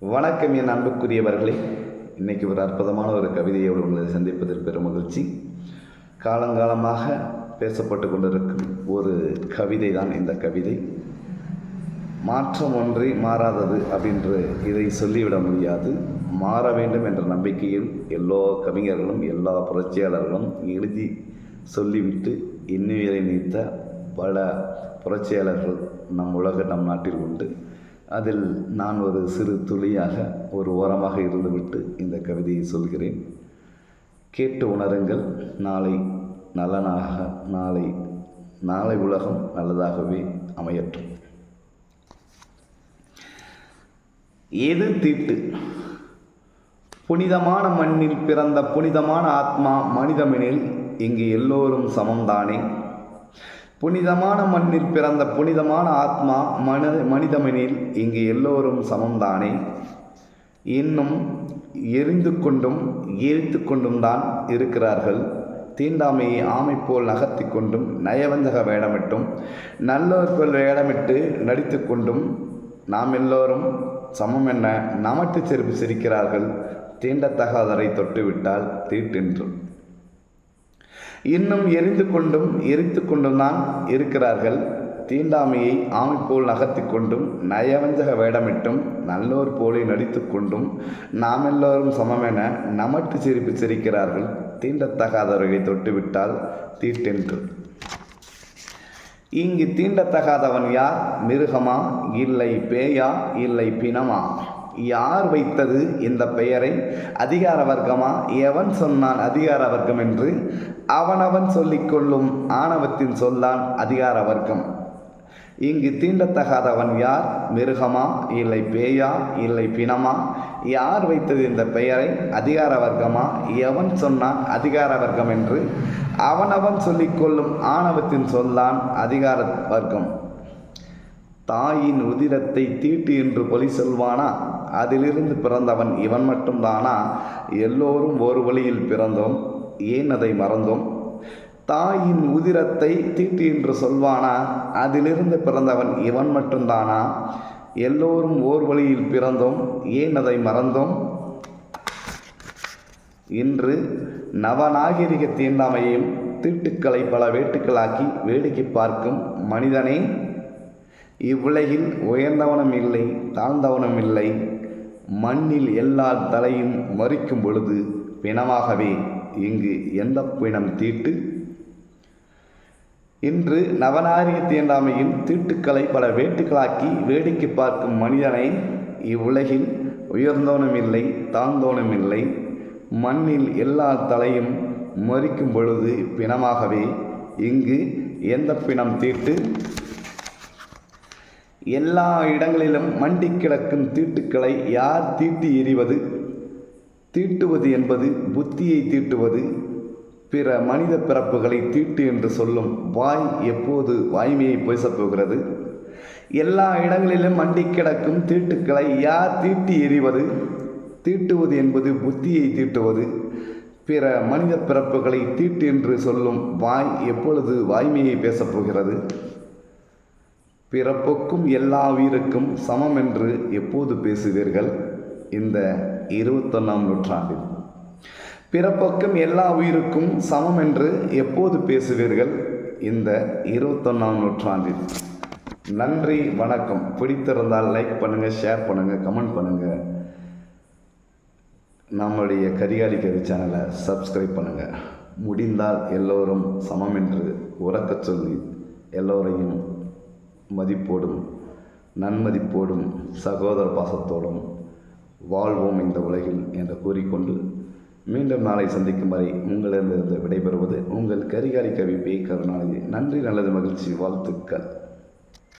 வணக்கம் என் அன்புக்குரியவர்களே. இன்றைக்கி ஒரு அற்புதமான ஒரு கவிதையோடு உங்களை சந்திப்பதில் பெரும் மகிழ்ச்சி. காலங்காலமாக பேசப்பட்டு கொண்டிருக்கும் ஒரு கவிதை தான் இந்த கவிதை. மாற்றம் ஒன்றே மாறாதது அப்படின்று இதை சொல்லிவிட முடியாது. மாற வேண்டும் என்ற நம்பிக்கையில் எல்லா கவிஞர்களும் எல்லா புரட்சியாளர்களும் எழுதி சொல்லிவிட்டு இன்னுயிரை நீத்த பல புரட்சியாளர்கள் நம் உலக நம் நாட்டில் உண்டு. அதில் நான் ஒரு சிறு துளியாக ஒரு ஓரமாக இருந்துவிட்டு இந்த கவிதையை சொல்கிறேன். கேட்டு உணருங்கள் நாளை நலனாக நாளை நாளை உலகம் நல்லதாகவே அமையற்றும் எது தீட்டு? புனிதமான மண்ணில் பிறந்த புனிதமான ஆத்மா மனிதமெனில் இங்கு எல்லோரும் சமம்தானே. புனிதமான மண்ணில் பிறந்த புனிதமான ஆத்மா மன மனிதமெனில் இங்கு எல்லோரும் சமம்தானே? இன்னும் எரிந்து கொண்டும் எரித்து கொண்டும் தான் இருக்கிறார்கள். தீண்டாமையை ஆமை போல் நகர்த்தி கொண்டும் நயவஞ்சக வேடமிட்டும் நல்லவர்கள் வேடமிட்டு நடித்து கொண்டும் நாம் எல்லோரும் சமம் என்ன நமட்டு செருப்பு சிரிக்கிறார்கள். தீண்டத்தகாதரை தொட்டுவிட்டால் தீட்டென்றும் இன்னும் எரிந்து கொண்டும் எரித்து கொண்டும் தான் இருக்கிறார்கள். தீண்டாமையை ஆமை போல் நகர்த்தி கொண்டும் நயவஞ்சக வேடமிட்டும் நல்லோர் போலே நடித்து கொண்டும் நாம் எல்லோரும் சமமென நமட்டு சிரிப்பு சிரிக்கிறார்கள். தீண்டத்தகாதவர்களை தொட்டுவிட்டால் தீட்டென்று. இங்கு தீண்டத்தகாதவன் யார்? மிருகமா? இல்லை பேயா? இல்லை பிணமா? யார் வைத்தது இந்த பெயரை? அதிகார வர்க்கமா? எவன் சொன்னான் அதிகார வர்க்கம் என்று? அவனவன் சொல்லிக்கொள்ளும் ஆணவத்தின் சொல்லான் அதிகார வர்க்கம். இங்கு தீண்டத்தகாதவன் யார்? மிருகமா? இல்லை பேயா? இல்லை பிணமா? யார் வைத்தது இந்த பெயரை? அதிகார வர்க்கமா? எவன் சொன்னான் அதிகார வர்க்கம் என்று? அவனவன் சொல்லிக்கொள்ளும் ஆணவத்தின் சொல்லான் அதிகார வர்க்கம். தாயின் உதிரத்தை தீட்டு என்று பொலி சொல்வானா? அதிலிருந்து பிறந்தவன் இவன் மட்டும்தானா? எல்லோரும் ஒரு வழியில் பிறந்தோம் ஏன் அதை மறந்தோம்? தாயின் உதிரத்தை தீட்டு என்று சொல்வானா? அதிலிருந்து பிறந்தவன் இவன் மட்டும்தானா? எல்லோரும் ஓர் வழியில் பிறந்தோம் ஏன் அதை மறந்தோம்? இன்று நவநாகரிக தீண்டாமையையும் தீட்டுக்களை பல வேட்டுக்களாக்கி வேடிக்கை பார்க்கும் மனிதனே இவ்வுலகில் உயர்ந்தவனும் இல்லை தாழ்ந்தவனும் இல்லை. மண்ணில் எல்லா தலையும் மறிக்கும் பொழுது பிணமாகவே இங்கு எந்த பிணம் தீட்டு? இன்று நவநாரிய தீண்டாமையின் தீட்டுக்களை பல வேட்டுக்களாக்கி வேடிக்கை பார்க்கும் மனிதனை இவ்வுலகில் உயர்ந்தோனும் இல்லை தாழ்ந்தோனும் இல்லை. மண்ணில் எல்லா தலையும் மறிக்கும் பொழுது பிணமாகவே இங்கு எந்த பிணம் தீட்டு? எல்லா இடங்களிலும் மண்டி கிடக்கும் தீட்டுக்களை யார் தீட்டி எறிவது? தீட்டுவது என்பது புத்தியை தீட்டுவது. பிற மனித பிறப்புகளை தீட்டு என்று சொல்லும் வாய் எப்போது வாய்மையை பேசப் போகிறது? எல்லா இடங்களிலும் மண்டி கிடக்கும் தீட்டுக்களை யார் தீட்டி எறிவது? தீட்டுவது என்பது புத்தியை தீட்டுவது. பிற மனித பிறப்புகளை தீட்டு என்று சொல்லும் வாய் எப்பொழுது வாய்மையை பேசப்போகிறது பிறப்புக்கும் எல்லா உயிருக்கும் சமம் என்று எப்போது பேசுவீர்கள்? இந்த இருபத்தொன்னாம் நூற்றாண்டில். பிறப்புக்கும் எல்லா உயிருக்கும் சமம் என்று எப்போது பேசுவீர்கள்? இந்த இருபத்தொன்னாம் நூற்றாண்டில். நன்றி வணக்கம். பிடித்திருந்தால் லைக் பண்ணுங்கள் ஷேர் பண்ணுங்கள் கமெண்ட் பண்ணுங்கள் நம்முடைய கரிகாலி கவி சேனலை சப்ஸ்கிரைப் பண்ணுங்கள் முடிந்தால் எல்லோரும் சமம் என்று உறக்கச் சொல்லி எல்லோரையும் மதிப்போடும் நன்மதிப்போடும் சகோதர பாசத்தோடும் வாழ்வோம் இந்த உலகில் என்று கூறிக்கொண்டு மீண்டும் நாளை சந்திக்கும் வரை உங்களிடமிருந்து விடைபெறுவது உங்கள் கரிகாலி கவி பே கருணாநிதி. நன்றி நல்லது மகிழ்ச்சி வாழ்த்துக்கள்.